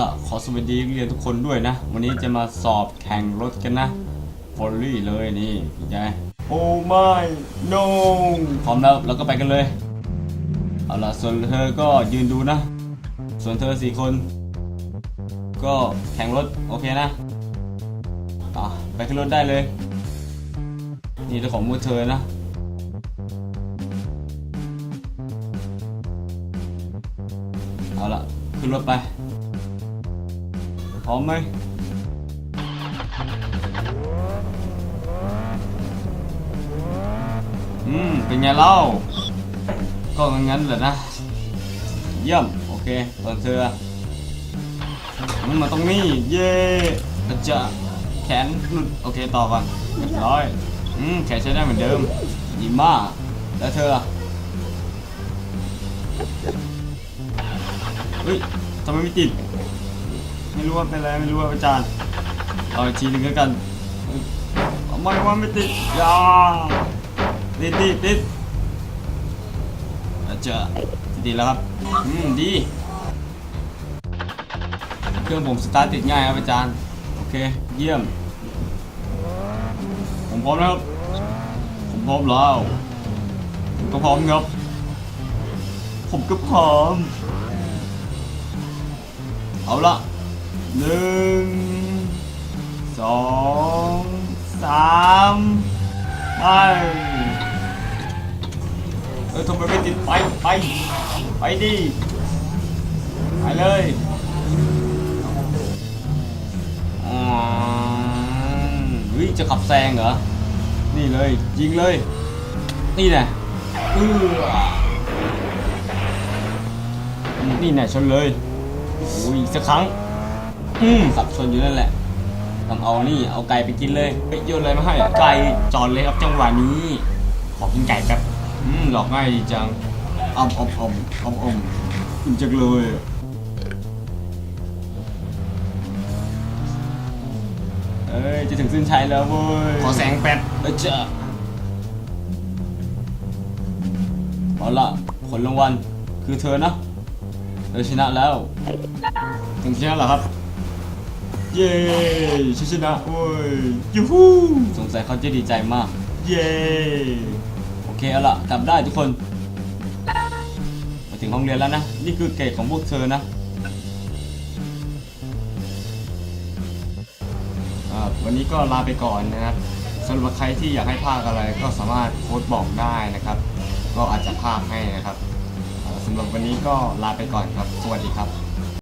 ละขอสวัสดีนักเรียนทุกคนด้วยนะ วันนี้จะมาสอบแข่งรถกันนะฟอลลี่เลยนี่พี่ใจโอ้ไม่ no พร้อมแล้วเราก็ไปกันเลย เอาละส่วนเธอก็ยืนดูนะ ส่วนเธอสี่คน ก็แข่งรถโอเคนะอะไปขึ้นรถได้เลย นี่เจ้าของมือเธอนะเอาละขึ้นรถไป พร้อมไหมอืม เป็นไงเล่า ก็งั้นๆแหละนะ เยี่ยม โอเคตอนเธออืมมาตรงนี้ เย่อาจจะแขนหลุดโอเค ต่อก่อนเรียบร้อย อืม แขนใช้ได้เหมือนเดิมดีมาก แล้วเธอเฮ้ยทำไมไม่ติด ไม่รู้ว่าเป็นอะไรไม่รู้ว่าอาจารย์เอาอีกทีหนึ่งแล้วกันไม่ว่าไม่ติดอย่าติดติดติดอาจจะติดแล้วครับอืมดี เครื่องผมสตาร์ทติดง่ายครับอาจารย์ โอเค เยี่ยม ผมพร้อมแล้วครับผมพร้อมแล้วผมก็พร้อมครับ ผมก็พร้อม เอาละ หนึ่งสองสามไปเออทำไมไม่ติดไปไปไปดิไปเลยอืมเฮ้ยจะขับแซงเหรอ นี่เลย ยิงเลย นี่แน่เออนี่แน่ชนเลย อุ้ยอีกสักครั้ง อืมสับสนอยู่นั่นแหละต้องเอานี่เอาไก่ไปกินเลยไปโยนอะไรมาให้ไก่จอดเลยครับจังหวะนี้ ขอกินไก่แป๊บอืมหลอกง่ายดีจังอมอมอมอมอมกินจังเลยเอ้ยจะถึงเส้นชัยแล้วเว้ยขอแสงแป๊บเออเจ้าเอาละผลรางวัลคือเธอนะเธอชนะแล้วถึงชนะเหรอครับ เย้ฉันชนะโอ้ยยูฮูสงสัยเขาจะดีใจมาก เย้โอเคเอาละกลับได้ทุกคน มาถึงห้องเรียนแล้วนะ นี่คือเกรดของพวกเธอนะอ่าวันนี้ก็ลาไปก่อนนะครับสำหรับใครที่อยากให้ภาคอะไรก็สามารถโพสต์บอกได้นะครับ ก็อาจจะภาคให้นะครับอ่าสำหรับวันนี้ก็ลาไปก่อนครับ สวัสดีครับ